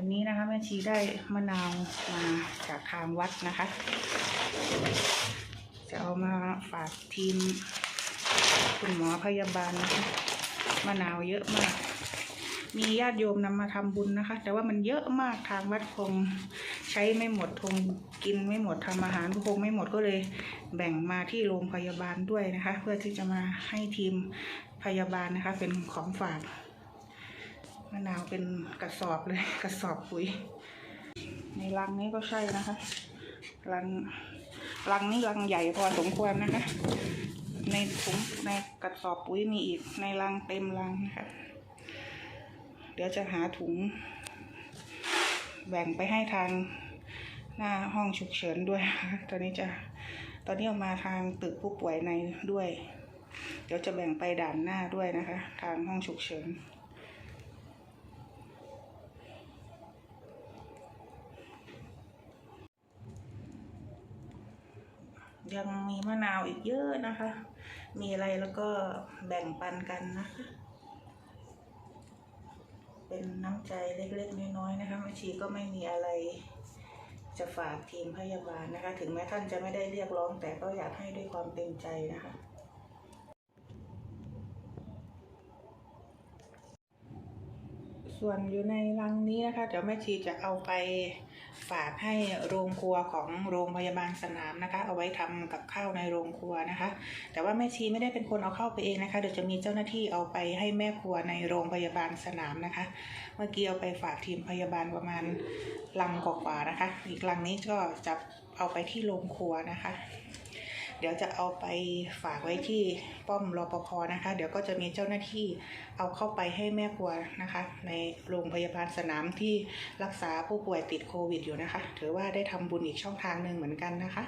วันนี้นะคะแม่ชีได้มะนาวมาจากทางวัดนะคะ จะเอามาฝากทีมคุณหมอพยาบาลนะคะมะนาวเยอะมาก มีญาติโยมนำมาทำบุญนะคะ แต่ว่ามันเยอะมากทางวัดคงใช้ไม่หมดคงกินไม่หมดทำอาหารก็คงไม่หมดก็เลยแบ่งมาที่โรงพยาบาลด้วยนะคะ เพื่อที่จะมาให้ทีมพยาบาลนะคะ เป็นของฝาก มะนาวเป็นกระสอบเลยกระสอบปุ๋ย ในรังนี้ก็ใช่นะคะ รังรังนี้รังใหญ่พอสมควรนะคะ ในถุงในกระสอบปุ๋ยมีอีกในรังเต็มรังนะคะ เดี๋ยวจะหาถุง แบ่งไปให้ทางหน้าห้องฉุกเฉินด้วยนะคะตอนนี้จะตอนนี้เอามาทางตึกผู้ป่วยในด้วย เดี๋ยวจะแบ่งไปด่านหน้าด้วยนะคะ ทางห้องฉุกเฉิน ยังมีมะนาวอีกเยอะนะคะ มีอะไรแล้วก็แบ่งปันกันนะคะ เป็นน้ำใจเล็กๆน้อยๆนะคะแม่ชีก็ไม่มีอะไรจะฝากทีมพยาบาลนะคะ ถึงแม้ท่านจะไม่ได้เรียกร้องแต่ก็อยากให้ด้วยความเต็มใจนะคะ ส่วนอยู่ในรังนี้นะคะเดี๋ยวแม่ชีจะเอาไปฝากให้โรงครัวของโรงพยาบาลสนามนะคะ เอาไว้ทำกับข้าวในโรงครัวนะคะ แต่ว่าแม่ชีไม่ได้เป็นคนเอาเข้าไปเองนะคะ เดี๋ยวจะมีเจ้าหน้าที่เอาไปให้แม่ครัวในโรงพยาบาลสนามนะคะ เมื่อกี้เอาไปฝากทีมพยาบาลประมาณลังกว่าๆนะคะ อีกลังนี้ก็จะเอาไปที่โรงครัวนะคะ เดี๋ยวจะเอาไปฝากไว้ที่ป้อมรอปภนะคะ เดี๋ยวก็จะมีเจ้าหน้าที่เอาเข้าไปให้แม่ครัวนะคะ ในโรงพยาบาลสนามที่รักษาผู้ป่วยติดโควิดอยู่นะคะ ถือว่าได้ทำบุญอีกช่องทางหนึ่งเหมือนกันนะคะ